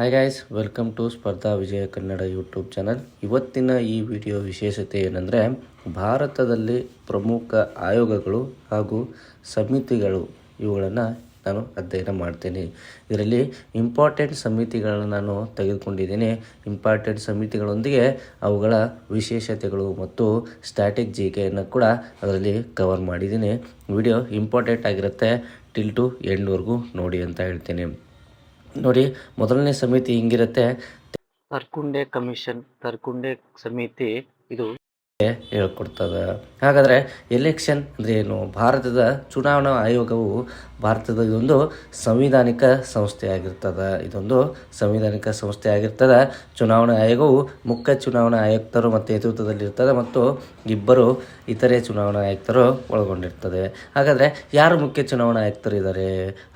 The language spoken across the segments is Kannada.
ಹಾಯ್ ಗಾಯ್ಸ್ ವೆಲ್ಕಮ್ ಟು ಸ್ಪರ್ಧಾ ವಿಜಯ ಕನ್ನಡ ಯೂಟ್ಯೂಬ್ ಚಾನಲ್ ಇವತ್ತಿನ ಈ ವಿಡಿಯೋ ವಿಶೇಷತೆ ಏನಂದರೆ, ಭಾರತದಲ್ಲಿ ಪ್ರಮುಖ ಆಯೋಗಗಳು ಹಾಗೂ ಸಮಿತಿಗಳು ಇವುಗಳನ್ನು ನಾನು ಅಧ್ಯಯನ ಮಾಡ್ತೇನೆ. ಇದರಲ್ಲಿ ಇಂಪಾರ್ಟೆಂಟ್ ಸಮಿತಿಗಳನ್ನು ನಾನು ತೆಗೆದುಕೊಂಡಿದ್ದೀನಿ. ಇಂಪಾರ್ಟೆಂಟ್ ಸಮಿತಿಗಳೊಂದಿಗೆ ಅವುಗಳ ವಿಶೇಷತೆಗಳು ಮತ್ತು ಸ್ಟ್ಯಾಟಿಕ್ ಜಿ ಕೆಯನ್ನು ಕೂಡ ಅದರಲ್ಲಿ ಕವರ್ ಮಾಡಿದ್ದೀನಿ. ವಿಡಿಯೋ ಇಂಪಾರ್ಟೆಂಟ್ ಆಗಿರುತ್ತೆ. ಟಿಲ್ ಟು ಎಂಡ್ವರೆಗೂ ನೋಡಿ ಅಂತ ಹೇಳ್ತೀನಿ. ನೋಡಿ ಮೊದಲನೇ ಸಮಿತಿ ಹಿಂಗಿರುತ್ತೆ. ತರ್ಕುಂಡೆ ಕಮಿಷನ್ ತರ್ಕುಂಡೆ ಸಮಿತಿ ಇದು ಹೇಳ್ಕೊಡ್ತದೆ. ಹಾಗಾದರೆ ಎಲೆಕ್ಷನ್ ಅಂದರೆ ಏನು? ಭಾರತದ ಚುನಾವಣಾ ಆಯೋಗವು ಭಾರತದ ಇದೊಂದು ಸಂವಿಧಾನಿಕ ಸಂಸ್ಥೆ ಆಗಿರ್ತದೆ. ಇದೊಂದು ಸಂವಿಧಾನಿಕ ಸಂಸ್ಥೆ ಆಗಿರ್ತದೆ. ಚುನಾವಣಾ ಆಯೋಗವು ಮುಖ್ಯ ಚುನಾವಣಾ ಆಯುಕ್ತರು ಮತ್ತು ನೇತೃತ್ವದಲ್ಲಿರ್ತದೆ ಮತ್ತು ಇಬ್ಬರು ಇತರೆ ಚುನಾವಣಾ ಆಯುಕ್ತರು ಒಳಗೊಂಡಿರ್ತದೆ. ಹಾಗಾದರೆ ಯಾರು ಮುಖ್ಯ ಚುನಾವಣಾ ಆಯುಕ್ತರು ಇದ್ದಾರೆ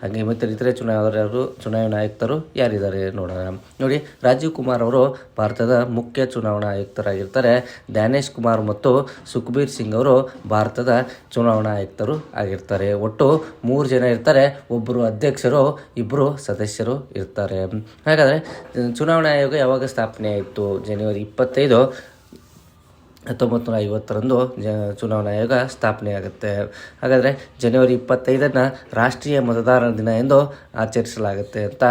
ಹಾಗೆ ಮತ್ತು ಇತರೆ ಚುನಾವಣೆಯವರು ಚುನಾವಣಾ ಆಯುಕ್ತರು ಯಾರಿದ್ದಾರೆ ನೋಡೋಣ. ನೋಡಿ, ರಾಜೀವ್ ಕುಮಾರ್ ಅವರು ಭಾರತದ ಮುಖ್ಯ ಚುನಾವಣಾ ಆಯುಕ್ತರಾಗಿರ್ತಾರೆ. ದ್ಯಾನೇಶ್ ಕುಮಾರ್ ಮತ್ತು ಸುಖ್ಬೀರ್ ಸಿಂಗ್ ಅವರು ಭಾರತದ ಚುನಾವಣಾ ಆಯುಕ್ತರು ಆಗಿರ್ತಾರೆ. ಒಟ್ಟು ಮೂರು ಜನ ಇರ್ತಾರೆ. ಒಬ್ಬರು ಅಧ್ಯಕ್ಷರು ಇಬ್ಬರು ಸದಸ್ಯರು ಇರ್ತಾರೆ. ಹಾಗಾದರೆ, ಚುನಾವಣಾ ಆಯೋಗ ಯಾವಾಗ ಸ್ಥಾಪನೆ ಆಯಿತು ಜನವರಿ ಇಪ್ಪತ್ತೈದು ಹತ್ತೊಂಬತ್ತು ನೂರ ಐವತ್ತರಂದು ಜ ಚುನಾವಣಾ ಆಯೋಗ ಸ್ಥಾಪನೆ ಆಗುತ್ತೆ ಹಾಗಾದರೆ ಜನವರಿ ಇಪ್ಪತ್ತೈದನ್ನು ರಾಷ್ಟ್ರೀಯ ಮತದಾರರ ದಿನ ಎಂದು ಆಚರಿಸಲಾಗುತ್ತೆ ಅಂತ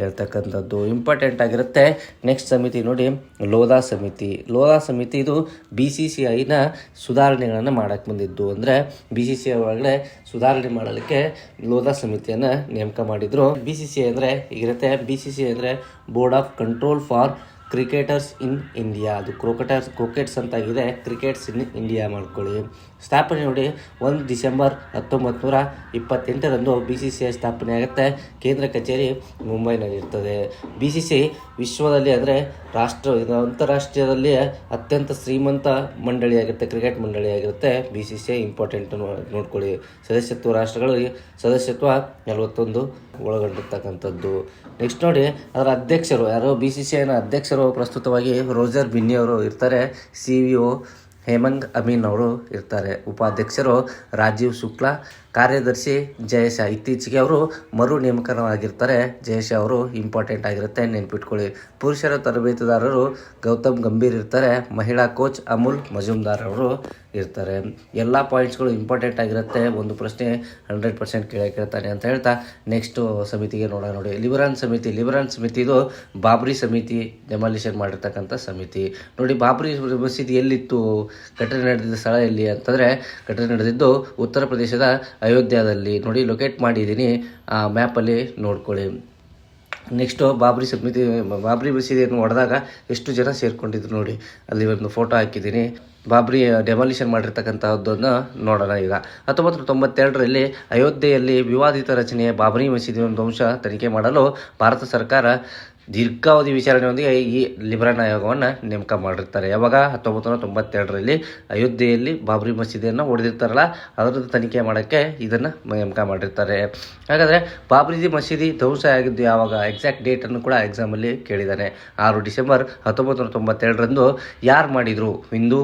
ಹೇಳ್ತಕ್ಕಂಥದ್ದು. ಇಂಪಾರ್ಟೆಂಟ್ ಆಗಿರುತ್ತೆ. ನೆಕ್ಸ್ಟ್ ಸಮಿತಿ ನೋಡಿ, ಲೋಧಾ ಸಮಿತಿ. ಲೋಧಾ ಸಮಿತಿ ಇದು ಬಿ ಸಿ ಸಿ ಐನ ಸುಧಾರಣೆಗಳನ್ನು ಮಾಡೋಕ್ಕೆ ಬಂದಿದ್ದು. ಅಂದರೆ ಬಿ ಸಿ ಸಿ ಐ ಒಳಗಡೆ ಸುಧಾರಣೆ ಮಾಡಲಿಕ್ಕೆ ಲೋಧಾ ಸಮಿತಿಯನ್ನು ನೇಮಕ ಮಾಡಿದರು. ಬಿ ಸಿ ಸಿ ಐ ಅಂದರೆ ಈಗಿರುತ್ತೆ ಬಿ ಸಿ ಸಿ ಐ ಅಂದರೆ board of control for cricketers in India. ಅದು ಕ್ರಿಕೆಟರ್ಸ್ ಕ್ರಿಕೆಟ್ಸ್ ಅಂತಾಗಿದೆ ಕ್ರಿಕೆಟ್ಸ್ ಇನ್ ಇಂಡಿಯಾ ಮಾಡ್ಕೊಳ್ಳಿ. ಸ್ಥಾಪನೆ ನೋಡಿ, ಒಂದು ಡಿಸೆಂಬರ್ ಹತ್ತೊಂಬತ್ತು ನೂರ ಇಪ್ಪತ್ತೆಂಟರಂದು ಬಿ ಸಿ ಸಿ ಐ ಸ್ಥಾಪನೆ ಆಗುತ್ತೆ. ಕೇಂದ್ರ ಕಚೇರಿ ಮುಂಬೈನಲ್ಲಿರ್ತದೆ. ಬಿ ಸಿ ಸಿ ವಿಶ್ವದಲ್ಲಿ ಅಂದರೆ ರಾಷ್ಟ್ರ ಅಂತಾರಾಷ್ಟ್ರೀಯದಲ್ಲಿ ಅತ್ಯಂತ ಶ್ರೀಮಂತ ಮಂಡಳಿಯಾಗಿರುತ್ತೆ cricket ಮಂಡಳಿಯಾಗಿರುತ್ತೆ B C C I important ನೋಡ್ಕೊಳ್ಳಿ. ಸದಸ್ಯತ್ವ ರಾಷ್ಟ್ರಗಳಲ್ಲಿ ಸದಸ್ಯತ್ವ ನಲವತ್ತೊಂದು ಒಳಗೊಂಡಿರ್ತಕ್ಕಂಥದ್ದು. ನೆಕ್ಸ್ಟ್ ನೋಡಿ, ಅದರ ಅಧ್ಯಕ್ಷರು ಯಾರೋ? ಬಿ ಸಿ ಸಿ ಐನ ಅಧ್ಯಕ್ಷರು ಪ್ರಸ್ತುತವಾಗಿ ರೋಜರ್ ಬಿನ್ನಿ ಅವರು ಇರ್ತಾರೆ. C V O Hemant Amin ಅವರು ಇರ್ತಾರೆ. ಉಪಾಧ್ಯಕ್ಷರು ರಾಜೀವ್ ಶುಕ್ಲಾ ಕಾರ್ಯದರ್ಶಿ ಜಯೇಶ ಇತ್ತೀಚೆಗೆ ಅವರು ಮರು ನೇಮಕವಾಗಿರ್ತಾರೆ. ಜಯೇಶ ಅವರು ಇಂಪಾರ್ಟೆಂಟ್ ಆಗಿರುತ್ತೆ. ನೆನ್ಪಿಟ್ಕೊಳ್ಳಿ. ಪುರುಷರ ತರಬೇತುದಾರರು ಗೌತಮ್ ಗಂಭೀರ್ ಇರ್ತಾರೆ. ಮಹಿಳಾ ಕೋಚ್ ಅಮುಲ್ ಮಜುಮ್ದಾರ್ ಅವರು ಇರ್ತಾರೆ. ಎಲ್ಲ ಪಾಯಿಂಟ್ಸ್ಗಳು ಇಂಪಾರ್ಟೆಂಟ್ ಆಗಿರುತ್ತೆ. ಒಂದು ಪ್ರಶ್ನೆ ಹಂಡ್ರೆಡ್ ಪರ್ಸೆಂಟ್ ಕೇಳೋಕೆ ಇರ್ತಾನೆ ಅಂತ ಹೇಳ್ತಾ ನೆಕ್ಸ್ಟು ಸಮಿತಿಗೆ ನೋಡೋಣ ನೋಡಿ. ಲಿಬರಾನ್ ಸಮಿತಿ ಲಿಬರಾನ್ ಸಮಿತಿ ಇದು ಬಾಬ್ರಿ ಸಮಿತಿ ಡೆಮಾಲಿಷನ್ ಮಾಡಿರ್ತಕ್ಕಂಥ ಸಮಿತಿ. ನೋಡಿ ಬಾಬ್ರಿ ಮಸೀದಿ ಎಲ್ಲಿತ್ತು? ಘಟನೆ ನಡೆದಿದ್ದ ಸ್ಥಳ ಎಲ್ಲಿ ಅಂತಂದರೆ ಘಟನೆ ನಡೆದಿದ್ದು ಉತ್ತರ ಪ್ರದೇಶದ ಅಯೋಧ್ಯದಲ್ಲಿ ನೋಡಿ ಲೊಕೇಟ್ ಮಾಡಿದ್ದೀನಿ. ಆ ಮ್ಯಾಪಲ್ಲಿ ನೋಡ್ಕೊಳ್ಳಿ. ನೆಕ್ಸ್ಟು ಬಾಬ್ರಿ ಸಮಿತಿ ಬಾಬ್ರಿ ಮಸೀದಿಯನ್ನು ಹೊಡೆದಾಗ ಎಷ್ಟು ಜನ ಸೇರಿಕೊಂಡಿದ್ರು ನೋಡಿ. ಅಲ್ಲಿ ಒಂದು ಫೋಟೋ ಹಾಕಿದ್ದೀನಿ. ಬಾಬ್ರಿ ಡೆಮಾಲಿಷನ್ ಮಾಡಿರ್ತಕ್ಕಂಥದ್ದನ್ನು ನೋಡೋಣ ಈಗ. ಹತ್ತೊಂಬತ್ತು ನೂರ ತೊಂಬತ್ತೆರಡರಲ್ಲಿ ಅಯೋಧ್ಯೆಯಲ್ಲಿ ವಿವಾದಿತ ರಚನೆಯ ಬಾಬ್ರಿ ಮಸೀದಿ ಒಂದು ಅಂಶ ತನಿಖೆ ಮಾಡಲು ಭಾರತ ಸರ್ಕಾರ ದೀರ್ಘಾವಧಿ ವಿಚಾರಣೆಯೊಂದಿಗೆ ಈ ಲಿಬ್ರಾನ್ ಆಯೋಗವನ್ನು ನೇಮಕ ಮಾಡಿರ್ತಾರೆ. ಯಾವಾಗ? ಹತ್ತೊಂಬತ್ತು ನೂರ ತೊಂಬತ್ತೆರಡರಲ್ಲಿ ಅಯೋಧ್ಯೆಯಲ್ಲಿ ಬಾಬ್ರಿ ಮಸೀದಿಯನ್ನು ಹೊಡೆದಿರ್ತಾರಲ್ಲ ಅದರದ್ದು ತನಿಖೆ ಮಾಡೋಕ್ಕೆ ಇದನ್ನು ನೇಮಕ ಮಾಡಿರ್ತಾರೆ. ಹಾಗಾದರೆ ಬಾಬ್ರಿಜಿ ಮಸೀದಿ ಧ್ವಂಸ ಆಗಿದ್ದು ಯಾವಾಗ? ಎಕ್ಸಾಕ್ಟ್ ಡೇಟನ್ನು ಕೂಡ ಎಕ್ಸಾಮಲ್ಲಿ ಕೇಳಿದ್ದಾನೆ. ಆರು ಡಿಸೆಂಬರ್ ಹತ್ತೊಂಬತ್ತು ನೂರ ತೊಂಬತ್ತೆರಡರಂದು ಯಾರು ಮಾಡಿದರು? ಹಿಂದೂ,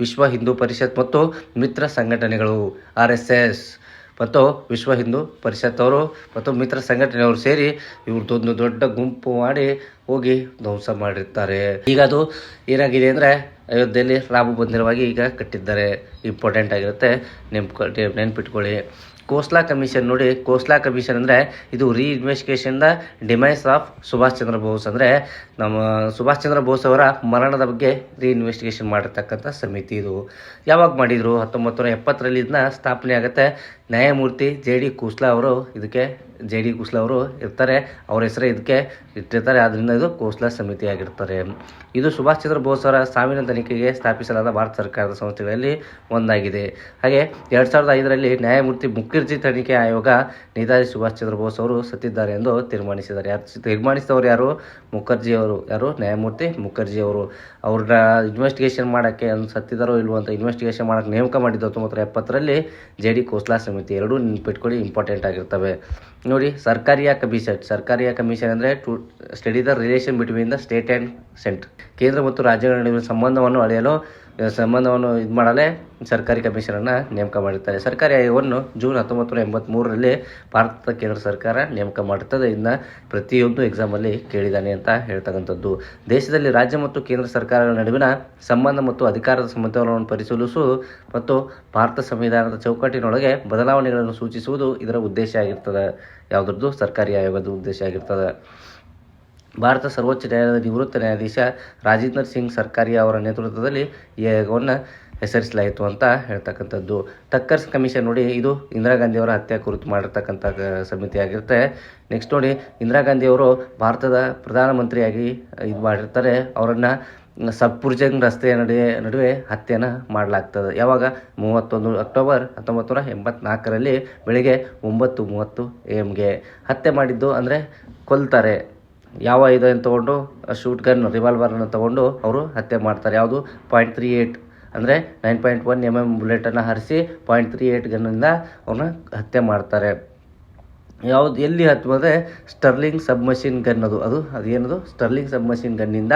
ವಿಶ್ವ ಹಿಂದೂ ಪರಿಷತ್ ಮತ್ತು ಮಿತ್ರ ಸಂಘಟನೆಗಳು, ಆರ್ ಎಸ್ ಎಸ್. ಮತ್ತು ವಿಶ್ವ ಹಿಂದೂ ಪರಿಷತ್ ಅವರು ಮತ್ತು ಮಿತ್ರ ಸಂಘಟನೆಯವರು ಸೇರಿ ಇವ್ರದ್ದೊಂದು ದೊಡ್ಡ ಗುಂಪು ಮಾಡಿ ಹೋಗಿ ಧ್ವಂಸ ಮಾಡಿರ್ತಾರೆ. ಈಗ ಅದು ಏನಾಗಿದೆ ಅಂದರೆ ಅಯೋಧ್ಯೆಯಲ್ಲಿ ರಾಮ ಮಂದಿರವಾಗಿ ಈಗ ಕಟ್ಟಿದ್ದಾರೆ. ಇಂಪಾರ್ಟೆಂಟ್ ಆಗಿರುತ್ತೆ. ನೆನ್ಪು ನೆನ್ಪಿಟ್ಕೊಳ್ಳಿ. ಕೋಸ್ಲಾ ಕಮಿಷನ್ ನೋಡಿ, ಕೋಸ್ಲಾ ಕಮಿಷನ್ ಅಂದರೆ ಇದು re investigation the demise of Subhash Chandra Bose ಅಂದರೆ ನಮ್ಮ ಸುಭಾಷ್ ಚಂದ್ರ ಬೋಸ್ ಅವರ ಮರಣದ ಬಗ್ಗೆ ರೀ ಇನ್ವೆಸ್ಟಿಗೇಷನ್ ಮಾಡಿರ್ತಕ್ಕಂಥ ಸಮಿತಿ ಇದು. ಯಾವಾಗ ಮಾಡಿದರು? ಹತ್ತೊಂಬತ್ತು ನೂರ ಎಪ್ಪತ್ತರಲ್ಲಿ ಇದನ್ನ ಸ್ಥಾಪನೆ ಆಗುತ್ತೆ. ನ್ಯಾಯಮೂರ್ತಿ ಜೆ ಡಿ ಕೋಸ್ಲಾ ಅವರು ಇದಕ್ಕೆ, ಜೆ ಡಿ ಕುಸ್ಲಾ ಅವರು ಇರ್ತಾರೆ. ಅವ್ರ ಹೆಸರೇ ಇದಕ್ಕೆ ಇಟ್ಟಿರ್ತಾರೆ. ಆದ್ದರಿಂದ ಇದು ಕೋಸ್ಲಾ ಸಮಿತಿ ಆಗಿರ್ತಾರೆ ಇದು ಸುಭಾಷ್ ಚಂದ್ರ ಬೋಸ್ ಅವರ ಸಾವಿನ ತನಿಖೆಗೆ ಸ್ಥಾಪಿಸಲಾದ ಭಾರತ ಸರ್ಕಾರದ ಸಂಸ್ಥೆಗಳಲ್ಲಿ ಒಂದಾಗಿದೆ. ಹಾಗೆ ಎರಡು ಸಾವಿರದ ಐದರಲ್ಲಿ ನ್ಯಾಯಮೂರ್ತಿ ಮುಖರ್ಜಿ ತನಿಖೆ ಆಯೋಗ ನೇತಾಜಿ ಸುಭಾಷ್ ಚಂದ್ರ ಬೋಸ್ ಅವರು ಸತ್ತಿದ್ದಾರೆ ಎಂದು ತೀರ್ಮಾನಿಸಿದ್ದಾರೆ. ಯಾರು ತೀರ್ಮಾನಿಸಿದವರು ಯಾರು? ಮುಖರ್ಜಿ ಅವರು. ಯಾರು? ನ್ಯಾಯಮೂರ್ತಿ ಮುಖರ್ಜಿ ಅವರು. ಅವ್ರನ್ನ ಇನ್ವೆಸ್ಟಿಗೇಷನ್ ಮಾಡೋಕ್ಕೆ ಅವ್ರು ಸತ್ತಿದ್ದಾರೋ ಇಲ್ವೋ ಅಂತ ಇನ್ವೆಸ್ಟಿಗೇಷನ್ ಮಾಡೋಕ್ಕೆ ನೇಮಕ ಮಾಡಿದ್ದು ಹತ್ತೊಂಬತ್ತು ಎಪ್ಪತ್ತರಲ್ಲಿ ಜೆ ಡಿ ಕೋಸ್ಲಾ ಸಮಿತಿ. ಎರಡೂ ನೆನ್ಪಿಟ್ಕೊಳ್ಳಿ ಇಂಪಾರ್ಟೆಂಟ್ ಆಗಿರ್ತವೆ. ನೋಡಿ ಸರ್ಕಾರಿಯ ಕಮಿಷನ್ ಸರ್ಕಾರಿಯ ಕಮಿಷನ್ ಅಂದರೆ to study the relation between the state and centre ಕೇಂದ್ರ ಮತ್ತು ರಾಜ್ಯಗಳ ನಡುವಿನ ಸಂಬಂಧವನ್ನು ಅಳೆಯಲು ಸಂಬಂಧವನ್ನು ಇದು ಮಾಡಲೇ ಸರ್ಕಾರಿ ಕಮಿಷನನ್ನು ನೇಮಕ ಮಾಡಿರ್ತಾರೆ. ಸರ್ಕಾರಿ ಆಯೋಗವನ್ನು ಜೂನ್ ಹತ್ತೊಂಬತ್ತು ನೂರ ಎಂಬತ್ತ್ಮೂರರಲ್ಲಿ ಭಾರತದ ಕೇಂದ್ರ ಸರ್ಕಾರ ನೇಮಕ ಮಾಡುತ್ತದೆ ಇನ್ನು ಪ್ರತಿಯೊಂದು ಎಕ್ಸಾಮಲ್ಲಿ ಕೇಳಿದ್ದಾನೆ ಅಂತ ಹೇಳ್ತಕ್ಕಂಥದ್ದು. ದೇಶದಲ್ಲಿ ರಾಜ್ಯ ಮತ್ತು ಕೇಂದ್ರ ಸರ್ಕಾರಗಳ ನಡುವಿನ ಸಂಬಂಧ ಮತ್ತು ಅಧಿಕಾರದ ಸಮತೋಲನವನ್ನು ಪರಿಶೀಲಿಸು ಮತ್ತು ಭಾರತ ಸಂವಿಧಾನದ ಚೌಕಟ್ಟಿನೊಳಗೆ ಬದಲಾವಣೆಗಳನ್ನು ಸೂಚಿಸುವುದು ಇದರ ಉದ್ದೇಶ ಆಗಿರ್ತದೆ. ಯಾವುದ್ರದ್ದು ಸರ್ಕಾರಿ ಆಯೋಗದ ಉದ್ದೇಶ ಆಗಿರ್ತದೆ. ಭಾರತ ಸರ್ವೋಚ್ಚ ನ್ಯಾಯಾಲಯದ ನಿವೃತ್ತ ನ್ಯಾಯಾಧೀಶ ರಾಜೇಂದ್ರ ಸಿಂಗ್ ಸರ್ಕಾರಿ ಅವರ ನೇತೃತ್ವದಲ್ಲಿ ಈ ಆಯೋಗವನ್ನು ಹೆಸರಿಸಲಾಯಿತು ಅಂತ ಹೇಳ್ತಕ್ಕಂಥದ್ದು. ಟಕ್ಕರ್ಸ್ ಕಮಿಷನ್ ನೋಡಿ, ಇದು ಇಂದಿರಾ ಗಾಂಧಿಯವರ ಹತ್ಯೆ ಕುರಿತು ಮಾಡಿರ್ತಕ್ಕಂಥ ಸಮಿತಿ ಆಗಿರುತ್ತೆ. ನೆಕ್ಸ್ಟ್ ನೋಡಿ, ಇಂದಿರಾ ಗಾಂಧಿಯವರು ಭಾರತದ ಪ್ರಧಾನಮಂತ್ರಿಯಾಗಿ ಇದು ಮಾಡಿರ್ತಾರೆ. ಅವರನ್ನು ಸಪ್ಪುರ್ಜಂಗ್ ರಸ್ತೆಯ ನಡುವೆ ನಡುವೆ ಹತ್ಯೆಯನ್ನು ಮಾಡಲಾಗ್ತದೆ. ಯಾವಾಗ? ಮೂವತ್ತೊಂದು ಅಕ್ಟೋಬರ್ ಹತ್ತೊಂಬತ್ತು ನೂರ ಎಂಬತ್ನಾಲ್ಕರಲ್ಲಿ ಬೆಳಿಗ್ಗೆ ಒಂಬತ್ತು ಮೂವತ್ತು ಎ ಎಮ್ಗೆ ಹತ್ಯೆ ಮಾಡಿದ್ದು ಅಂದರೆ ಕೊಲ್ತಾರೆ. ಯಾವ ಇದನ್ನು ತೊಗೊಂಡು ಶೂಟ್ ಗನ್ ರಿವಾಲ್ವರನ್ನು ತೊಗೊಂಡು ಅವರು ಹತ್ಯೆ ಮಾಡ್ತಾರೆ. ಯಾವುದು? ಪಾಯಿಂಟ್ ತ್ರೀ ಏಯ್ಟ್ ಅಂದರೆ nine point one M M ಬುಲೆಟನ್ನು ಹರಿಸಿ ಪಾಯಿಂಟ್ ತ್ರೀ ಏಯ್ಟ್ ಗನ್ನಿಂದ ಅವ್ರನ್ನ ಹತ್ಯೆ ಮಾಡ್ತಾರೆ. ಯಾವ್ದು ಎಲ್ಲಿ ಹತ್ತುವುದೇ ಸ್ಟರ್ಲಿಂಗ್ ಸಬ್ಮಷಿನ್ ಗನ್ ಅದು ಅದು ಅದೇನದು? ಸ್ಟರ್ಲಿಂಗ್ ಸಬ್ಮಷಿನ್ ಗನ್ನಿಂದ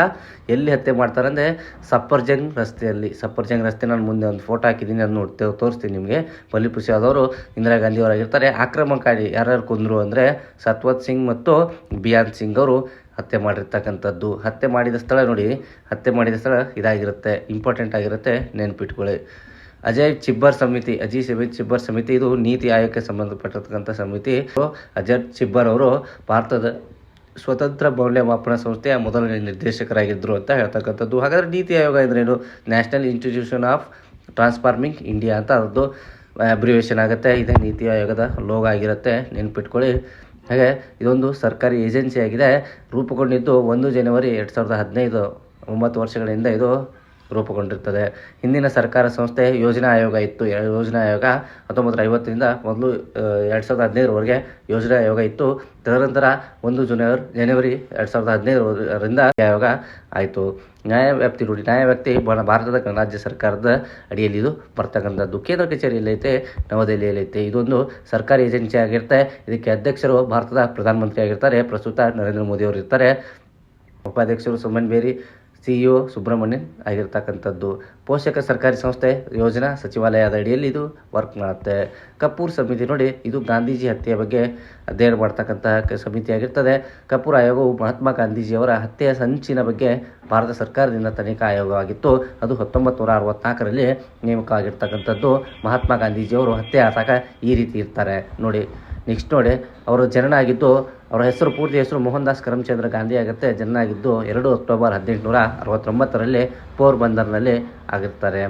ಎಲ್ಲಿ ಹತ್ಯೆ ಮಾಡ್ತಾರೆ ಅಂದರೆ ಸಪ್ಪರ್ಜಂಗ್ ರಸ್ತೆಯಲ್ಲಿ. ಸಪ್ಪರ್ಜಂಗ್ ರಸ್ತೆ ನಾನು ಮುಂದೆ ಒಂದು ಫೋಟೋ ಹಾಕಿದ್ದೀನಿ ಅದು ನೋಡ್ತೇವೆ ತೋರಿಸ್ತೀನಿ ನಿಮಗೆ. ಬಲಿಪುಷಿ ಆದವರು ಇಂದಿರಾ ಗಾಂಧಿ ಅವರಾಗಿರ್ತಾರೆ. ಆಕ್ರಮಣಕಾರಿ ಯಾರ್ಯಾರು ಕೊಂದರು ಅಂದರೆ ಸತ್ವತ್ ಸಿಂಗ್ ಮತ್ತು ಬಿಯಾನ್ ಸಿಂಗ್ ಅವರು ಹತ್ಯೆ ಮಾಡಿರ್ತಕ್ಕಂಥದ್ದು. ಹತ್ಯೆ ಮಾಡಿದ ಸ್ಥಳ ನೋಡಿ, ಹತ್ಯೆ ಮಾಡಿದ ಸ್ಥಳ ಇದಾಗಿರುತ್ತೆ, ಇಂಪಾರ್ಟೆಂಟ್ ಆಗಿರುತ್ತೆ, ನೆನ್ಪಿಟ್ಕೊಳ್ಳಿ. ಅಜಯ್ ಚಿಬ್ಬರ್ ಸಮಿತಿ, ಅಜಿ ಸಮಿತಿ ಚಿಬ್ಬರ್ ಸಮಿತಿ, ಇದು ನೀತಿ ಆಯೋಗಕ್ಕೆ ಸಂಬಂಧಪಟ್ಟಿರ್ತಕ್ಕಂಥ ಸಮಿತಿ. ಅಜಯ್ ಚಿಬ್ಬರ್ ಅವರು ಭಾರತದ ಸ್ವತಂತ್ರ ಮೌಲ್ಯಮಾಪನ ಸಂಸ್ಥೆಯ ಮೊದಲನೇ ನಿರ್ದೇಶಕರಾಗಿದ್ದರು ಅಂತ ಹೇಳ್ತಕ್ಕಂಥದ್ದು. ಹಾಗಾದರೆ ನೀತಿ ಆಯೋಗ ಅಂದ್ರೇನು national institution of transforming India ಅಂತ ಅದರದ್ದು ಅಬ್ರಿವೇಷನ್ ಆಗುತ್ತೆ. ಇದೇ ನೀತಿ ಆಯೋಗದ ಲೋಗ ಆಗಿರುತ್ತೆ. ನೆನ್ಪಿಟ್ಕೊಳ್ಳಿ. ಹಾಗೆ ಇದೊಂದು ಸರ್ಕಾರಿ ಏಜೆನ್ಸಿ ಆಗಿದೆ. ರೂಪುಗೊಂಡಿದ್ದು ಒಂದು ಜನವರಿ ಎರಡು ಸಾವಿರದ ಹದಿನೈದು, ಒಂಬತ್ತು ವರ್ಷಗಳಿಂದ ಇದು ರೂಪುಗೊಂಡಿರ್ತದೆ. ಹಿಂದಿನ ಸರ್ಕಾರ ಸಂಸ್ಥೆ ಯೋಜನಾ ಆಯೋಗ ಇತ್ತು. ಯೋಜನಾ ಆಯೋಗ ಹತ್ತೊಂಬತ್ತು ಐವತ್ತರಿಂದ ಮೊದಲು ಎರಡು ಸಾವಿರದ ಹದಿನೈದರವರೆಗೆ ಯೋಜನಾ ಆಯೋಗ ಇತ್ತು. ತದನಂತರ ಒಂದು ಜನವರಿ ಜನವರಿ ಎರಡು ಸಾವಿರದ ಹದಿನೈದರಿಂದ ಆಯೋಗ ಆಯಿತು. ನ್ಯಾಯ ವ್ಯಾಪ್ತಿ ನೋಡಿ, ನ್ಯಾಯ ವ್ಯಾಪ್ತಿ ಭಾರತದ ರಾಜ್ಯ ಸರ್ಕಾರದ ಅಡಿಯಲ್ಲಿ ಇದು ಬರ್ತಕ್ಕಂಥದ್ದು. ಕೇಂದ್ರ ಕಚೇರಿಯಲ್ಲಿ ಐತೆ, ನವದೆಹಲಿಯಲ್ಲಿ ಐತೆ. ಇದೊಂದು ಸರ್ಕಾರಿ ಏಜೆನ್ಸಿ ಆಗಿರುತ್ತೆ. ಇದಕ್ಕೆ ಅಧ್ಯಕ್ಷರು ಭಾರತದ ಪ್ರಧಾನಮಂತ್ರಿ ಆಗಿರ್ತಾರೆ. ಪ್ರಸ್ತುತ ನರೇಂದ್ರ ಮೋದಿ ಅವರು ಇರ್ತಾರೆ. ಉಪಾಧ್ಯಕ್ಷರು ಸುಮನ್ ಬೇರಿ ಸಿಇಒ ಸುಬ್ರಹ್ಮಣ್ಯನ್ ಆಗಿರ್ತಕ್ಕಂಥದ್ದು. ಪೋಷಕ ಸರ್ಕಾರಿ ಸಂಸ್ಥೆ ಯೋಜನಾ ಸಚಿವಾಲಯದ ಅಡಿಯಲ್ಲಿ ಇದು ವರ್ಕ್ ಮಾಡುತ್ತೆ. ಕಪೂರ್ ಸಮಿತಿ ನೋಡಿ, ಇದು ಗಾಂಧೀಜಿ ಹತ್ಯೆಯ ಬಗ್ಗೆ ಅಧ್ಯಯನ ಮಾಡ್ತಕ್ಕಂತಹ ಕ- ಸಮಿತಿ ಆಗಿರ್ತದೆ. ಕಪೂರ್ ಆಯೋಗವು ಮಹಾತ್ಮ ಗಾಂಧೀಜಿಯವರ ಹತ್ಯೆಯ ಸಂಚಿನ ಬಗ್ಗೆ ಭಾರತ ಸರ್ಕಾರದಿಂದ ತನಿಖಾ ಆಯೋಗವಾಗಿತ್ತು ಅದು ಹತ್ತೊಂಬತ್ತು ನೂರ ಅರವತ್ನಾಲ್ಕರಲ್ಲಿ ನೇಮಕ ಆಗಿರ್ತಕ್ಕಂಥದ್ದು ಮಹಾತ್ಮ ಗಾಂಧೀಜಿಯವರು ಹತ್ಯೆ ಆದಾಗ ಈ ರೀತಿ ಇರ್ತಾರೆ. ನೋಡಿ ನೆಕ್ಸ್ಟ್ ನೋಡಿ, ಅವರು ಜನನ ಆಗಿದ್ದು ಅವರ ಹೆಸರು, ಪೂರ್ತಿ ಹೆಸರು ಮೋಹನ್ ದಾಸ್ ಕರಮ್ಚಂದ್ರ ಗಾಂಧಿ ಆಗುತ್ತೆ. ಜನನ ಆಗಿದ್ದು ಎರಡು ಅಕ್ಟೋಬರ್ ಹದಿನೆಂಟುನೂರ ಅರವತ್ತೊಂಬತ್ತರಲ್ಲಿ ಪೋರ್ಬಂದರ್ನಲ್ಲಿ ಆಗಿರ್ತಾರೆ.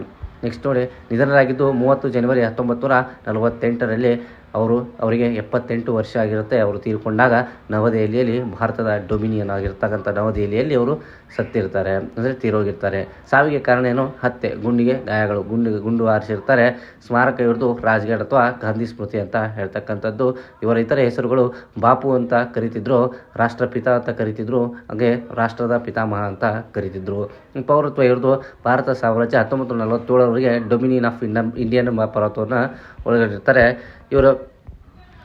ನೆಕ್ಸ್ಟ್ ನೋಡಿ, ನಿಧನರಾಗಿದ್ದು ಮೂವತ್ತು ಜನವರಿ ಹತ್ತೊಂಬತ್ತು ನೂರ ನಲವತ್ತೆಂಟರಲ್ಲಿ ಅವರು ಅವರಿಗೆ ಎಪ್ಪತ್ತೆಂಟು ವರ್ಷ ಆಗಿರುತ್ತೆ. ಅವರು ತೀರಿಕೊಂಡಾಗ ನವದೆಹಲಿಯಲ್ಲಿ ಭಾರತದ ಡೊಮಿನಿಯನ್ ಆಗಿರ್ತಕ್ಕಂಥ ನವದೆಹಲಿಯಲ್ಲಿ ಅವರು ಸತ್ತಿರ್ತಾರೆ, ಅಂದರೆ ತೀರೋಗಿರ್ತಾರೆ. ಸಾವಿಗೆ ಕಾರಣ ಏನು? ಹತ್ಯೆ. ಗುಂಡಿಗೆ ಗಾಯಗಳು. ಗುಂಡಿಗೆ ಗುಂಡು ಹಾರಿಸಿರ್ತಾರೆ. ಸ್ಮಾರಕ ಇವ್ರದ್ದು ರಾಜ್ಘಾಟ್ ಅಥವಾ ಗಾಂಧಿ ಸ್ಮೃತಿ ಅಂತ ಹೇಳ್ತಕ್ಕಂಥದ್ದು. ಇವರ ಇತರ ಹೆಸರುಗಳು ಬಾಪು ಅಂತ ಕರಿತಿದ್ರು, ರಾಷ್ಟ್ರಪಿತ ಅಂತ ಕರಿತಿದ್ರು, ಹಾಗೆ ರಾಷ್ಟ್ರದ ಪಿತಾಮಹ ಅಂತ ಕರಿತಿದ್ರು. ಪೌರತ್ವ ಇವ್ರದ್ದು ಭಾರತ ಸಾಮ್ರಾಜ್ಯ ಹತ್ತೊಂಬತ್ತು ನಲವತ್ತೇಳರವರೆಗೆ ಡೊಮಿನಿಯನ್ ಆಫ್ ಇಂಡಮ್ ಇಂಡಿಯನ್ ಪರ್ವತವನ್ನು ಒಳಗೊಂಡಿರ್ತಾರೆ. ಇವರು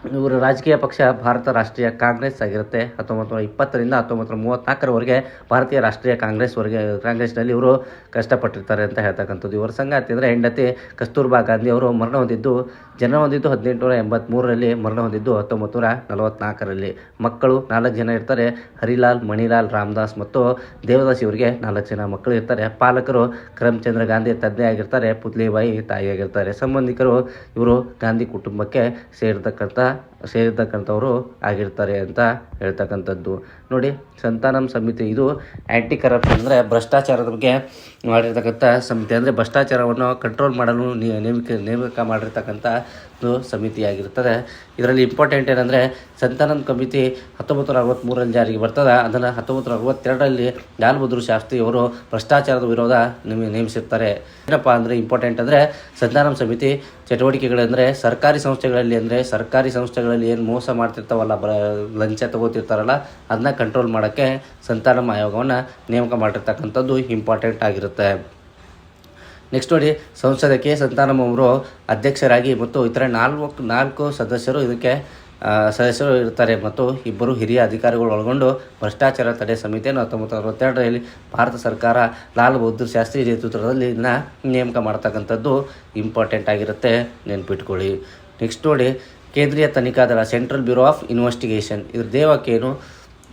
ಇವರ ರಾಜಕೀಯ ಪಕ್ಷ ಭಾರತ ರಾಷ್ಟ್ರೀಯ ಕಾಂಗ್ರೆಸ್ ಆಗಿರುತ್ತೆ. ಹತ್ತೊಂಬತ್ತು ನೂರ ಇಪ್ಪತ್ತರಿಂದ ಹತ್ತೊಂಬತ್ತು ನೂರ ಮೂವತ್ತ್ನಾಲ್ಕರವರೆಗೆ ಭಾರತೀಯ ರಾಷ್ಟ್ರೀಯ ಕಾಂಗ್ರೆಸ್ವರೆಗೆ ಕಾಂಗ್ರೆಸ್ನಲ್ಲಿ ಇವರು ಕಷ್ಟಪಟ್ಟಿರ್ತಾರೆ ಅಂತ ಹೇಳ್ತಕ್ಕಂಥದ್ದು. ಇವರ ಸಂಗಾತಿ ಅಂದರೆ ಹೆಂಡತಿ ಕಸ್ತೂರ್ಬಾ ಗಾಂಧಿ ಅವರು ಮರಣ ಹೊಂದಿದ್ದು ಜನ ಹೊಂದಿದ್ದು ಹದಿನೆಂಟುನೂರ ಎಂಬತ್ತ್ಮೂರರಲ್ಲಿ ಮರಣ ಹೊಂದಿದ್ದು ಹತ್ತೊಂಬತ್ತು ನೂರ ನಲವತ್ತ್ನಾಲ್ಕರಲ್ಲಿ ಮಕ್ಕಳು ನಾಲ್ಕು ಜನ ಇರ್ತಾರೆ, ಹರಿಲಾಲ್, ಮಣಿಲಾಲ್, ರಾಮದಾಸ್ ಮತ್ತು ದೇವದಾಸ್ ಇವರಿಗೆ ನಾಲ್ಕು ಜನ ಮಕ್ಕಳು ಇರ್ತಾರೆ. ಪಾಲಕರು ಕರಮ್ಚಂದ್ರ ಗಾಂಧಿ ತಂದೆ ಆಗಿರ್ತಾರೆ, ಪುತ್ಲಿಬಾಯಿ ತಾಯಿಯಾಗಿರ್ತಾರೆ. ಸಂಬಂಧಿಕರು ಇವರು ಗಾಂಧಿ ಕುಟುಂಬಕ್ಕೆ да? ಸೇರಿರ್ತಕ್ಕಂಥವರು ಆಗಿರ್ತಾರೆ ಅಂತ ಹೇಳ್ತಕ್ಕಂಥದ್ದು. ನೋಡಿ, ಸಂತಾನಂ ಸಮಿತಿ ಇದು ಆ್ಯಂಟಿ ಕರಪ್ಷನ್ ಅಂದರೆ ಭ್ರಷ್ಟಾಚಾರದ ಬಗ್ಗೆ ಮಾಡಿರ್ತಕ್ಕಂಥ ಸಮಿತಿ. ಅಂದರೆ ಭ್ರಷ್ಟಾಚಾರವನ್ನು ಕಂಟ್ರೋಲ್ ಮಾಡಲು ನೇಮಕ ನೇಮಕ ಮಾಡಿರ್ತಕ್ಕಂಥ ಒಂದು ಸಮಿತಿಯಾಗಿರ್ತದೆ ಇದರಲ್ಲಿ ಇಂಪಾರ್ಟೆಂಟ್ ಏನಂದರೆ ಸಂತಾನಂ ಕಮಿತಿ ಹತ್ತೊಂಬತ್ತು ನೂರ ಜಾರಿಗೆ ಬರ್ತದೆ. ಅದನ್ನು ಹತ್ತೊಂಬತ್ತು ನೂರ ಅರವತ್ತೆರಡರಲ್ಲಿ ಲಾಲ್ ಬಹದ್ದೂರ್ ಶಾಸ್ತ್ರಿ ಅವರು ಭ್ರಷ್ಟಾಚಾರದ ವಿರೋಧ ನಿಮಗೆ ನೇಮಿಸಿರ್ತಾರೆ. ಏನಪ್ಪ ಅಂದರೆ ಇಂಪಾರ್ಟೆಂಟ್ ಅಂದರೆ ಸಂತಾನಂ ಸಮಿತಿ ಚಟುವಟಿಕೆಗಳಂದರೆ ಸರ್ಕಾರಿ ಸಂಸ್ಥೆಗಳಲ್ಲಿ ಅಂದರೆ ಸರ್ಕಾರಿ ಸಂಸ್ಥೆಗಳಲ್ಲಿ ಏನು ಮೋಸ ಮಾಡ್ತಿರ್ತಾವಲ್ಲ ಬ ಲಂಚ ತಗೋತಿರ್ತಾರಲ್ಲ ಅದನ್ನ ಕಂಟ್ರೋಲ್ ಮಾಡೋಕ್ಕೆ ಸಂತಾನಮ್ಮ ಆಯೋಗವನ್ನು ನೇಮಕ ಮಾಡಿರ್ತಕ್ಕಂಥದ್ದು ಇಂಪಾರ್ಟೆಂಟ್ ಆಗಿರುತ್ತೆ. ನೆಕ್ಸ್ಟ್ ನೋಡಿ ಸಂಸದ ಕೆ ಸಂತಾನಮ್ಮ ಅವರು ಅಧ್ಯಕ್ಷರಾಗಿ ಮತ್ತು ಇತರ ನಾಲ್ಕು ನಾಲ್ಕು ಸದಸ್ಯರು ಇದಕ್ಕೆ ಸದಸ್ಯರು ಇರ್ತಾರೆ ಮತ್ತು ಇಬ್ಬರು ಹಿರಿಯ ಅಧಿಕಾರಿಗಳು ಒಳಗೊಂಡು ಭ್ರಷ್ಟಾಚಾರ ತಡೆ ಸಮಿತಿಯನ್ನು ಹತ್ತೊಂಬತ್ತು ಅರವತ್ತೆರಡರಲ್ಲಿ ಭಾರತ ಸರ್ಕಾರ ಲಾಲ್ ಬಹದ್ದೂರ್ ಶಾಸ್ತ್ರಿ ನೇತೃತ್ವದಲ್ಲಿ ಇದನ್ನ ನೇಮಕ ಮಾಡ್ತಕ್ಕಂಥದ್ದು ಇಂಪಾರ್ಟೆಂಟ್ ಆಗಿರುತ್ತೆ. ನೆನ್ಪಿಟ್ಕೊಳ್ಳಿ. ನೆಕ್ಸ್ಟ್ ನೋಡಿ ಕೇಂದ್ರೀಯ ತನಿಖಾ ದಳ ಸೆಂಟ್ರಲ್ ಬ್ಯೂರೋ ಆಫ್ ಇನ್ವೆಸ್ಟಿಗೇಷನ್. ಇದ್ರ ದೇವಕ್ಕೇನು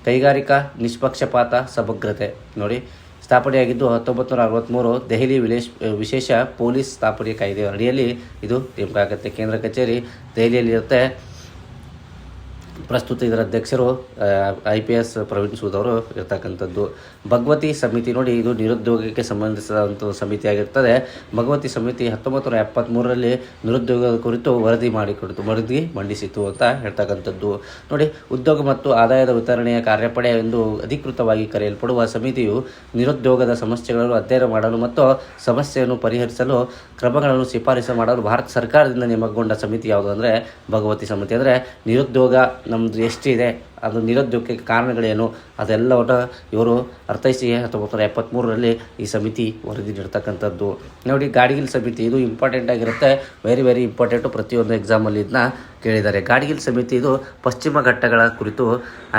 ಕೈಗಾರಿಕಾ ನಿಷ್ಪಕ್ಷಪಾತ ಸಮಗ್ರತೆ. ನೋಡಿ, ಸ್ಥಾಪನೆಯಾಗಿದ್ದು ಹತ್ತೊಂಬತ್ತು ನೂರ ಅರವತ್ತ್ಮೂರು ದೆಹಲಿ ವಿಲೇಷ್ ವಿಶೇಷ ಪೊಲೀಸ್ ಸ್ಥಾಪನೆ ಕಾಯ್ದೆ ಅಡಿಯಲ್ಲಿ ಇದು ನೇಮಕ ಆಗುತ್ತೆ ಕೇಂದ್ರ ಕಚೇರಿ ದೆಹಲಿಯಲ್ಲಿರುತ್ತೆ. ಪ್ರಸ್ತುತ ಇದರ ಅಧ್ಯಕ್ಷರು I P S Praveen Sood ಅವರು ಇರ್ತಕ್ಕಂಥದ್ದು. ಭಗವತಿ ಸಮಿತಿ ನೋಡಿ, ಇದು ನಿರುದ್ಯೋಗಕ್ಕೆ ಸಂಬಂಧಿಸಿದಂಥ ಸಮಿತಿ ಆಗಿರ್ತದೆ. ಭಗವತಿ ಸಮಿತಿ ಹತ್ತೊಂಬತ್ತು ನೂರ ಎಪ್ಪತ್ತ್ಮೂರರಲ್ಲಿ ನಿರುದ್ಯೋಗದ ಕುರಿತು ವರದಿ ಮಾಡಿಕೊಡ್ತು ವರದಿ ಮಂಡಿಸಿತು ಅಂತ ಹೇಳ್ತಕ್ಕಂಥದ್ದು. ನೋಡಿ, ಉದ್ಯೋಗ ಮತ್ತು ಆದಾಯದ ವಿತರಣೆಯ ಕಾರ್ಯಪಡೆ ಎಂದು ಅಧಿಕೃತವಾಗಿ ಕರೆಯಲ್ಪಡುವ ಸಮಿತಿಯು ನಿರುದ್ಯೋಗದ ಸಮಸ್ಯೆಗಳನ್ನು ಅಧ್ಯಯನ ಮಾಡಲು ಮತ್ತು ಸಮಸ್ಯೆಯನ್ನು ಪರಿಹರಿಸಲು ಕ್ರಮಗಳನ್ನು ಶಿಫಾರಸು ಮಾಡಲು ಭಾರತ ಸರ್ಕಾರದಿಂದ ನೇಮಕಗೊಂಡ ಸಮಿತಿ ಯಾವುದು ಅಂದರೆ ಭಗವತಿ ಸಮಿತಿ. ಅಂದರೆ ನಿರುದ್ಯೋಗ ನಮ್ಮದು ಎಷ್ಟಿದೆ ಅದು ನಿರುದ್ಯೋಗಕ್ಕೆ ಕಾರಣಗಳೇನು ಅದೆಲ್ಲವನ್ನು ಇವರು ಅರ್ಥೈಸಿ ಹತ್ತೊಂಬತ್ತು ನೂರ ಎಪ್ಪತ್ತ್ಮೂರರಲ್ಲಿ ಈ ಸಮಿತಿ ವರದಿ ನೀಡ್ತಕ್ಕಂಥದ್ದು. ನೋಡಿ, ಗಾಡಿಗಿಲ್ ಸಮಿತಿ ಇದು ಇಂಪಾರ್ಟೆಂಟ್ ಆಗಿರುತ್ತೆ ವೆರಿ ವೆರಿ ಇಂಪಾರ್ಟೆಂಟು ಪ್ರತಿಯೊಂದು ಎಕ್ಸಾಮಲ್ಲಿ ಇದನ್ನ ಕೇಳಿದ್ದಾರೆ. ಗಾಡಿಗಿಲ್ ಸಮಿತಿ ಇದು ಪಶ್ಚಿಮ ಘಟ್ಟಗಳ ಕುರಿತು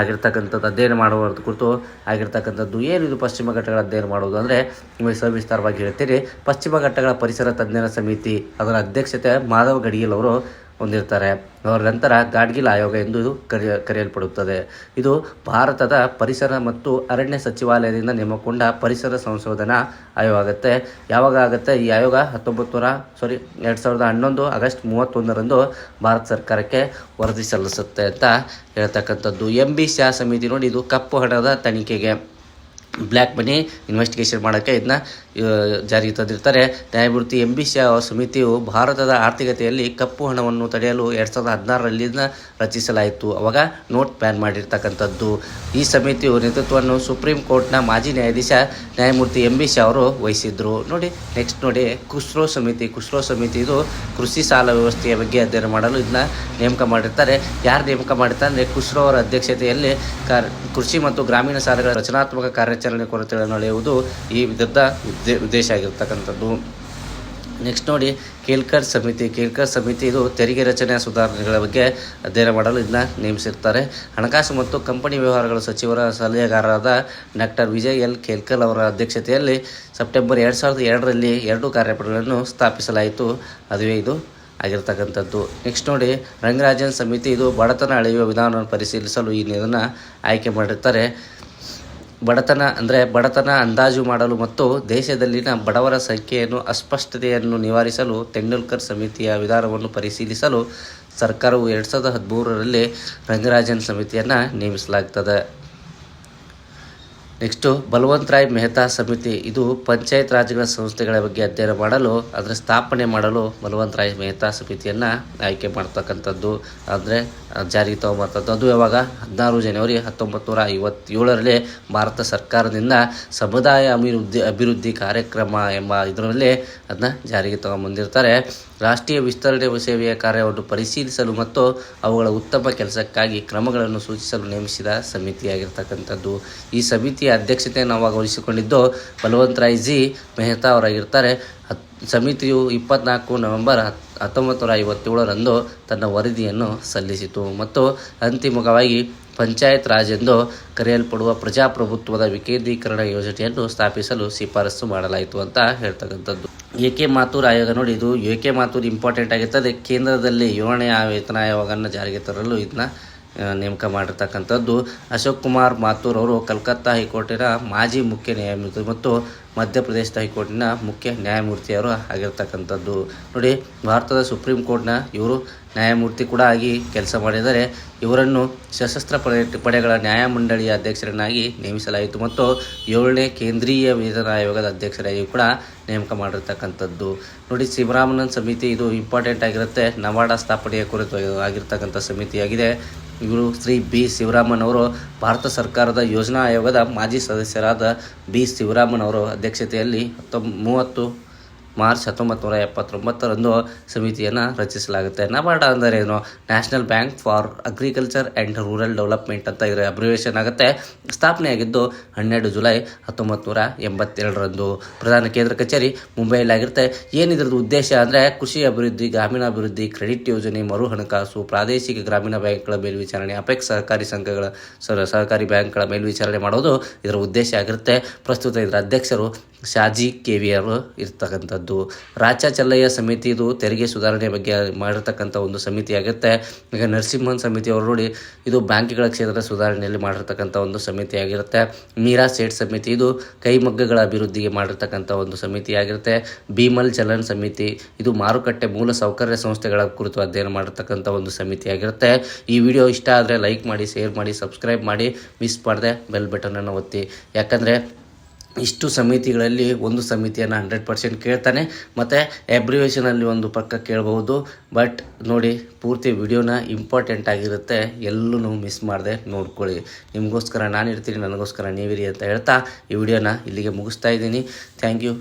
ಆಗಿರ್ತಕ್ಕಂಥದ್ದು, ಅಧ್ಯಯನ ಮಾಡುವ ಕುರಿತು ಆಗಿರ್ತಕ್ಕಂಥದ್ದು. ಏನಿದು ಪಶ್ಚಿಮ ಘಟ್ಟಗಳ ಅಧ್ಯಯನ ಮಾಡುವುದು ಅಂದರೆ, ನಿಮಗೆ ಸವಿಸ್ತಾರವಾಗಿ ಹೇಳ್ತೀರಿ ಪಶ್ಚಿಮ ಘಟ್ಟಗಳ ಪರಿಸರ ತಜ್ಞರ ಸಮಿತಿ, ಅದರ ಅಧ್ಯಕ್ಷತೆ ಮಾಧವ ಗಡಿಗಿಲ್ ಅವರು ಹೊಂದಿರ್ತಾರೆ. ಅವರ ನಂತರ ಗಾಡ್ಗಿಲ್ ಆಯೋಗ ಎಂದು ಕರೆಯ ಕರೆಯಲ್ಪಡುತ್ತದೆ. ಇದು ಭಾರತದ ಪರಿಸರ ಮತ್ತು ಅರಣ್ಯ ಸಚಿವಾಲಯದಿಂದ ನೇಮಕೊಂಡ ಪರಿಸರ ಸಂಶೋಧನಾ ಆಯೋಗ ಆಗುತ್ತೆ ಯಾವಾಗ ಆಗುತ್ತೆ? ಈ ಆಯೋಗ ಹತ್ತೊಂಬತ್ತು ನೂರ ಸಾರಿ ಎರಡು ಸಾವಿರದ ಹನ್ನೊಂದು ಆಗಸ್ಟ್ ಮೂವತ್ತೊಂದರಂದು ಭಾರತ ಸರ್ಕಾರಕ್ಕೆ ವರದಿ ಸಲ್ಲಿಸುತ್ತೆ ಅಂತ ಹೇಳ್ತಕ್ಕಂಥದ್ದು. ಎಂ ಬಿ ಸಮಿತಿ ನೋಡಿ, ಇದು ಕಪ್ಪು ಹಣದ ತನಿಖೆಗೆ. ಬ್ಲ್ಯಾಕ್ ಮನಿ ಇನ್ವೆಸ್ಟಿಗೇಷನ್ ಮಾಡೋಕ್ಕೆ ಇದನ್ನ ಜಾರಿಗೆ ತಂದಿರ್ತಾರೆ. ನ್ಯಾಯಮೂರ್ತಿ ಎಂ ಬಿ ಶಾ ಸಮಿತಿಯು ಭಾರತದ ಆರ್ಥಿಕತೆಯಲ್ಲಿ ಕಪ್ಪು ಹಣವನ್ನು ತಡೆಯಲು ಎರಡು ಸಾವಿರದ ಹದಿನಾರರಲ್ಲಿ ರಚಿಸಲಾಯಿತು. ಅವಾಗ ನೋಟ್ ಬ್ಯಾನ್ ಮಾಡಿರ್ತಕ್ಕಂಥದ್ದು. ಈ ಸಮಿತಿಯು ನೇತೃತ್ವವನ್ನು ಸುಪ್ರೀಂ ಕೋರ್ಟ್ನ ಮಾಜಿ ನ್ಯಾಯಾಧೀಶ ನ್ಯಾಯಮೂರ್ತಿ ಎಂ ಬಿ ಶಾ ಅವರು ವಹಿಸಿದ್ರು. ನೋಡಿ ನೆಕ್ಸ್ಟ್ ನೋಡಿ ಕುಸ್ರೋ ಸಮಿತಿ. ಕುಸ್ರೋ ಸಮಿತಿ ಇದು ಕೃಷಿ ಸಾಲ ವ್ಯವಸ್ಥೆಯ ಬಗ್ಗೆ ಅಧ್ಯಯನ ಮಾಡಲು ಇದನ್ನ ನೇಮಕ ಮಾಡಿರ್ತಾರೆ. ಯಾರು ನೇಮಕ ಮಾಡಿರ್ತಾರೆ ಅಂದರೆ ಕುಸ್ರೋ ಅವರ ಅಧ್ಯಕ್ಷತೆಯಲ್ಲಿ ಕೃಷಿ ಮತ್ತು ಗ್ರಾಮೀಣ ಸಾಲಗಳ ರಚನಾತ್ಮಕ ಕಾರ್ಯಾಚರಣೆ ಕೊರತೆಗಳನ್ನು ಅಳೆಯುವುದು ಈ ವಿಧದ ಉದ್ದೇ, ಉದ್ದೇಶ ಆಗಿರ್ತಕ್ಕಂಥದ್ದು. ನೆಕ್ಸ್ಟ್ ನೋಡಿ ಕೇಲ್ಕರ್ ಸಮಿತಿ. ಕೇಲ್ಕರ್ ಸಮಿತಿ ಇದು ತೆರಿಗೆ ರಚನೆ ಸುಧಾರಣೆಗಳ ಬಗ್ಗೆ ಅಧ್ಯಯನ ಮಾಡಲು ಇದನ್ನ ನೇಮಿಸಿರ್ತಾರೆ. ಹಣಕಾಸು ಮತ್ತು ಕಂಪನಿ ವ್ಯವಹಾರಗಳ ಸಚಿವರ ಸಲಹೆಗಾರರಾದ ಡಾಕ್ಟರ್ ವಿಜಯ್ ಎಲ್ ಕೇಲ್ಕರ್ ಅವರ ಅಧ್ಯಕ್ಷತೆಯಲ್ಲಿ ಸೆಪ್ಟೆಂಬರ್ ಎರಡು ಸಾವಿರದ ಎರಡರಲ್ಲಿ ಎರಡು ಕಾರ್ಯಪಡೆಗಳನ್ನು ಸ್ಥಾಪಿಸಲಾಯಿತು. ಅದುವೇ ಇದು ಆಗಿರ್ತಕ್ಕಂಥದ್ದು. ನೆಕ್ಸ್ಟ್ ನೋಡಿ ರಂಗರಾಜನ್ ಸಮಿತಿ ಇದು ಬಡತನ ಅಳೆಯುವ ವಿಧಾನವನ್ನು ಪರಿಶೀಲಿಸಲು ಈ ಇದನ್ನು ಆಯ್ಕೆ ಮಾಡಿರ್ತಾರೆ. ಬಡತನ ಅಂದರೆ ಬಡತನ ಅಂದಾಜು ಮಾಡಲು ಮತ್ತು ದೇಶದಲ್ಲಿನ ಬಡವರ ಸಂಖ್ಯೆಯನ್ನು ಅಸ್ಪಷ್ಟತೆಯನ್ನು ನಿವಾರಿಸಲು ತೆಂಡೂಲ್ಕರ್ ಸಮಿತಿಯ ವಿಧಾನವನ್ನು ಪರಿಶೀಲಿಸಲು ಸರ್ಕಾರವು ಎರಡು ಸಾವಿರದ ಹದಿಮೂರರಲ್ಲಿ ರಂಗರಾಜನ್ ಸಮಿತಿಯನ್ನು ನೇಮಿಸಲಾಗ್ತದೆ. ನೆಕ್ಸ್ಟು ಬಲವಂತರಾಯ್ ಮೆಹ್ತಾ ಸಮಿತಿ. ಇದು ಪಂಚಾಯತ್ ರಾಜ್ಗಳ ಸಂಸ್ಥೆಗಳ ಬಗ್ಗೆ ಅಧ್ಯಯನ ಮಾಡಲು, ಅದರ ಸ್ಥಾಪನೆ ಮಾಡಲು ಬಲವಂತರಾಯ್ ಮೆಹ್ತಾ ಸಮಿತಿಯನ್ನು ಆಯ್ಕೆ ಮಾಡ್ತಕ್ಕಂಥದ್ದು. ಅಂದರೆ ಜಾರಿಗೆ ತಗೊಂಬರ್ತದ್ದು ಅದು ಯಾವಾಗ? ಹದಿನಾರು ಜನವರಿ ಹತ್ತೊಂಬತ್ತು ನೂರ ಐವತ್ತೇಳರಲ್ಲಿ ಭಾರತ ಸರ್ಕಾರದಿಂದ ಸಮುದಾಯ ಅಭಿವೃದ್ಧಿ ಅಭಿವೃದ್ಧಿ ಕಾರ್ಯಕ್ರಮ ಎಂಬ ಇದರಲ್ಲಿ ಅದನ್ನ ಜಾರಿಗೆ ತಗೊಂಬಂದಿರ್ತಾರೆ. ರಾಷ್ಟ್ರೀಯ ವಿಸ್ತರಣೆ ಸೇವೆಯ ಕಾರ್ಯವನ್ನು ಪರಿಶೀಲಿಸಲು ಮತ್ತು ಅವುಗಳ ಉತ್ತಮ ಕೆಲಸಕ್ಕಾಗಿ ಕ್ರಮಗಳನ್ನು ಸೂಚಿಸಲು ನೇಮಿಸಿದ ಸಮಿತಿಯಾಗಿರ್ತಕ್ಕಂಥದ್ದು. ಈ ಸಮಿತಿಯ ಅಧ್ಯಕ್ಷತೆಯನ್ನು ಅವಾಗ ವಹಿಸಿಕೊಂಡಿದ್ದು ಬಲವಂತ್ ರಾಯ್ ಜಿ ಮೆಹ್ತಾ ಅವರಾಗಿರ್ತಾರೆ. ಸಮಿತಿಯು ಇಪ್ಪತ್ನಾಲ್ಕು ನವೆಂಬರ್ ಹತ್ತೊಂಬತ್ತು ನೂರ ಐವತ್ತೇಳರಂದು ತನ್ನ ವರದಿಯನ್ನು ಸಲ್ಲಿಸಿತು. ಮತ್ತು ಅಂತಿಮವಾಗಿ ಪಂಚಾಯತ್ ರಾಜ್ ಎಂದು ಕರೆಯಲ್ಪಡುವ ಪ್ರಜಾಪ್ರಭುತ್ವದ ವಿಕೇಂದ್ರೀಕರಣ ಯೋಜನೆಯನ್ನು ಸ್ಥಾಪಿಸಲು ಶಿಫಾರಸು ಮಾಡಲಾಯಿತು ಅಂತ ಹೇಳ್ತಕ್ಕಂಥದ್ದು. ಎ ಕೆ ಮಾಥೂರ್ ಆಯೋಗ ನೋಡಿ, ಇದು ಎ ಕೆ ಮಾಥೂರ್ ಇಂಪಾರ್ಟೆಂಟ್ ಆಗಿರ್ತದೆ. ಕೇಂದ್ರದಲ್ಲಿ ಏಳನೇ ವೇತನ ಆಯೋಗವನ್ನು ಜಾರಿಗೆ ತರಲು ಇದನ್ನ ನೇಮಕ ಮಾಡಿರ್ತಕ್ಕಂಥದ್ದು. ಅಶೋಕ್ ಕುಮಾರ್ ಮಾಥೂರ್ ಅವರು ಕಲ್ಕತ್ತಾ ಹೈಕೋರ್ಟಿನ ಮಾಜಿ ಮುಖ್ಯ ನ್ಯಾಯಮೂರ್ತಿ ಮತ್ತು ಮಧ್ಯಪ್ರದೇಶದ ಹೈಕೋರ್ಟಿನ ಮುಖ್ಯ ನ್ಯಾಯಮೂರ್ತಿಯವರು ಆಗಿರ್ತಕ್ಕಂಥದ್ದು. ನೋಡಿ, ಭಾರತದ ಸುಪ್ರೀಂ ಕೋರ್ಟ್ನ ಇವರು ನ್ಯಾಯಮೂರ್ತಿ ಕೂಡ ಆಗಿ ಕೆಲಸ ಮಾಡಿದರೆ ಇವರನ್ನು ಸಶಸ್ತ್ರ ಪಡೆ, ಪಡೆಗಳ ನ್ಯಾಯಮಂಡಳಿಯ ಅಧ್ಯಕ್ಷರನ್ನಾಗಿ ನೇಮಿಸಲಾಯಿತು ಮತ್ತು ಏಳನೇ ಕೇಂದ್ರೀಯ ವೇತನ ಆಯೋಗದ ಅಧ್ಯಕ್ಷರಾಗಿ ಕೂಡ ನೇಮಕ ಮಾಡಿರ್ತಕ್ಕಂಥದ್ದು. ನೋಡಿ ಶಿವರಾಮನಂದ್ ಸಮಿತಿ ಇದು ಇಂಪಾರ್ಟೆಂಟ್ ಆಗಿರುತ್ತೆ. ನವಾಡ ಸ್ಥಾಪನೆಯ ಕುರಿತು ಆಗಿರ್ತಕ್ಕಂಥ ಸಮಿತಿಯಾಗಿದೆ. ಇವರು ಶ್ರೀ ಬಿ ಶಿವರಾಮನ್ ಅವರು ಭಾರತ ಸರ್ಕಾರದ ಯೋಜನಾ ಆಯೋಗದ ಮಾಜಿ ಸದಸ್ಯರಾದ ಬಿ ಶಿವರಾಮನ್ ಅವರ ಅಧ್ಯಕ್ಷತೆಯಲ್ಲಿ ಹತ್ತೊಂಬ ಮೂವತ್ತು ಮಾರ್ಚ್ ಹತ್ತೊಂಬತ್ತು ನೂರ ಎಪ್ಪತ್ತೊಂಬತ್ತರಂದು ಸಮಿತಿಯನ್ನು ರಚಿಸಲಾಗುತ್ತೆ. ನಬಾರ್ಡ ಅಂದರೆ ಏನು? National bank for agriculture and rural development ಅಂತ ಇದರ ಅಬ್ರಿವೇಷನ್ ಆಗುತ್ತೆ. ಸ್ಥಾಪನೆಯಾಗಿದ್ದು ಹನ್ನೆರಡು ಜುಲೈ ಹತ್ತೊಂಬತ್ತು ನೂರ ಎಂಬತ್ತೆರಡರಂದು. ಪ್ರಧಾನ ಕೇಂದ್ರ ಕಚೇರಿ ಮುಂಬೈಯಲ್ಲಾಗಿರುತ್ತೆ. ಏನಿದ್ರದ್ದು ಉದ್ದೇಶ ಅಂದರೆ ಕೃಷಿ ಅಭಿವೃದ್ಧಿ, ಗ್ರಾಮೀಣಾಭಿವೃದ್ಧಿ, ಕ್ರೆಡಿಟ್ ಯೋಜನೆ, ಮರು ಹಣಕಾಸು, ಪ್ರಾದೇಶಿಕ ಗ್ರಾಮೀಣ ಬ್ಯಾಂಕ್ಗಳ ಮೇಲ್ವಿಚಾರಣೆ ಅಪೆಕ್ಸ್ ಸಹಕಾರಿ ಸಂಘಗಳ ಸಹಕಾರಿ ಬ್ಯಾಂಕ್ಗಳ ಮೇಲ್ವಿಚಾರಣೆ ಮಾಡೋದು ಇದರ ಉದ್ದೇಶ ಆಗಿರುತ್ತೆ. ಪ್ರಸ್ತುತ ಇದರ ಅಧ್ಯಕ್ಷರು ಶಾಜಿ ಕೆ ವಿ ಅವರು ಇರ್ತಕ್ಕಂಥದ್ದು. ರಾಜ್ಯ ಚಲ್ಲಯ್ಯ ಸಮಿತಿ, ಇದು ತೆರಿಗೆ ಸುಧಾರಣೆ ಬಗ್ಗೆ ಮಾಡಿರ್ತಕ್ಕಂಥ ಒಂದು ಸಮಿತಿ ಆಗುತ್ತೆ. ಈಗ ನರಸಿಂಹನ್ ಸಮಿತಿ ಅವರು ನೋಡಿ, ಇದು ಬ್ಯಾಂಕ್ಗಳ ಕ್ಷೇತ್ರದ ಸುಧಾರಣೆಯಲ್ಲಿ ಮಾಡಿರ್ತಕ್ಕಂಥ ಒಂದು ಸಮಿತಿ ಆಗಿರುತ್ತೆ. ಮೀರಾ ಸೇಠ್ ಸಮಿತಿ, ಇದು ಕೈಮಗ್ಗಗಳ ಅಭಿವೃದ್ಧಿಗೆ ಮಾಡಿರ್ತಕ್ಕಂಥ ಒಂದು ಸಮಿತಿ ಆಗಿರುತ್ತೆ. ಭೀಮಲ್ ಚಲನ್ ಸಮಿತಿ, ಇದು ಮಾರುಕಟ್ಟೆ ಮೂಲ ಸೌಕರ್ಯ ಸಂಸ್ಥೆಗಳ ಕುರಿತು ಅಧ್ಯಯನ ಮಾಡಿರ್ತಕ್ಕಂಥ ಒಂದು ಸಮಿತಿ ಆಗಿರುತ್ತೆ. ಈ ವಿಡಿಯೋ ಇಷ್ಟ ಆದರೆ ಲೈಕ್ ಮಾಡಿ, ಶೇರ್ ಮಾಡಿ, ಸಬ್ಸ್ಕ್ರೈಬ್ ಮಾಡಿ. ಮಿಸ್ ಮಾಡದೆ ಬೆಲ್ ಬಟನನ್ನು ಒತ್ತಿ. ಯಾಕಂದರೆ ಇಷ್ಟು ಸಮಿತಿಗಳಲ್ಲಿ ಒಂದು ಸಮಿತಿಯನ್ನು ಹಂಡ್ರೆಡ್ ಪರ್ಸೆಂಟ್ ಕೇಳ್ತಾನೆ. ಮತ್ತು ಎಬ್ರಿವೇಷನಲ್ಲಿ ಒಂದು ಪಕ್ಕ ಕೇಳಬಹುದು. ಬಟ್ ನೋಡಿ, ಪೂರ್ತಿ ವಿಡಿಯೋನ ಇಂಪಾರ್ಟೆಂಟ್ ಆಗಿರುತ್ತೆ. ಎಲ್ಲೂ ಮಿಸ್ ಮಾಡದೆ ನೋಡ್ಕೊಳ್ಳಿ. ನಿಮಗೋಸ್ಕರ ನಾನು ಇರ್ತೀನಿ ನನಗೋಸ್ಕರ ನೀವಿರಿ ಅಂತ ಹೇಳ್ತಾ ಈ ವಿಡಿಯೋನ ಇಲ್ಲಿಗೆ ಮುಗಿಸ್ತಾ ಇದ್ದೀನಿ. Thank you